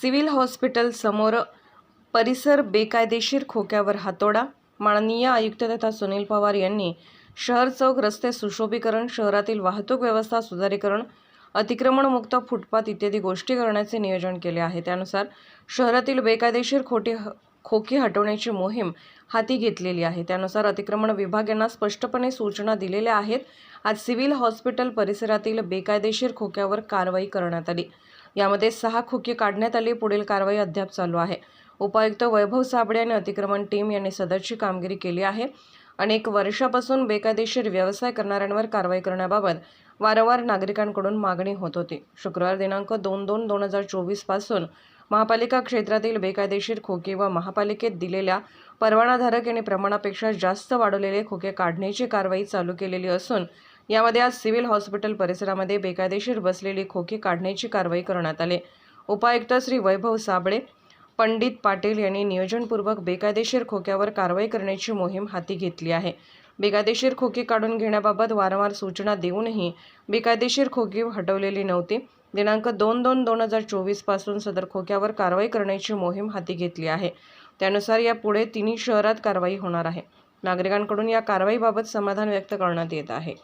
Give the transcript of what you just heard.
Civil hospital समोर परिसर बेकायदेशीर खोक्यावर हातोडा. माननीय आयुक्त तथा सुनील पवार यांनी शहर चौक रस्ते सुशोभीकरण शहरातील वाहतूक व्यवस्था सुधारीकरण अतिक्रमणमुक्त फुटपाथ इत्यादी गोष्टी करण्याचे नियोजन केले आहे. त्यानुसार शहरातील बेकायदेशीर खोटी ह खोकी हटवण्याची मोहीम हाती घेतलेली आहे. त्यानुसार अतिक्रमण विभाग यांना स्पष्टपणे सूचना दिलेल्या आहेत. आज सिव्हिल हॉस्पिटल परिसरातील बेकायदेशीर खोक्यावर कारवाई करण्यात आली. यामध्ये सहा खोकी काढण्यात आली. पुढील कारवाई अद्याप चालू आहे. उपायुक्त वैभव साबळे आणि अतिक्रमण टीम यांनी सदरची कामगिरी केली आहे. अनेक वर्षापासून बेकायदेशीर व्यवसाय करणाऱ्यांवर कारवाई करण्याबाबत वारंवार नागरिकांकडून मागणी होत होती. शुक्रवार दिनांक दोन दोन दोन हजार चोवीसपासून महापालिका क्षेत्रातील बेकायदेशीर खोके व महापालिकेत दिलेल्या परवानाधारक यांनी प्रमाणापेक्षा जास्त वाढवलेले खोके काढण्याची कारवाई चालू केलेली असून यामध्ये आज सिव्हिल हॉस्पिटल परिसरामध्ये बेकायदेशीर बसलेली खोकी काढण्याची कारवाई करण्यात आली. उपायुक्त श्री वैभव साबळे पंडित पाटील यांनी नियोजनपूर्वक बेकायदेशीर खोक्यावर कारवाई करण्याची मोहीम हाती घेतली आहे. बेकायदेशीर खोकी काढून घेण्याबाबत वारंवार सूचना देऊनही बेकायदेशीर खोकी हटवलेली नव्हती. दिनांक दोन दोन दोन हजार चोवीसपासून सदर खोक्यावर कारवाई करण्याची मोहीम हाती घेतली आहे. त्यानुसार यापुढे तिन्ही शहरात कारवाई होणार आहे. नागरिकांकडून या कारवाईबाबत समाधान व्यक्त करण्यात येत आहे.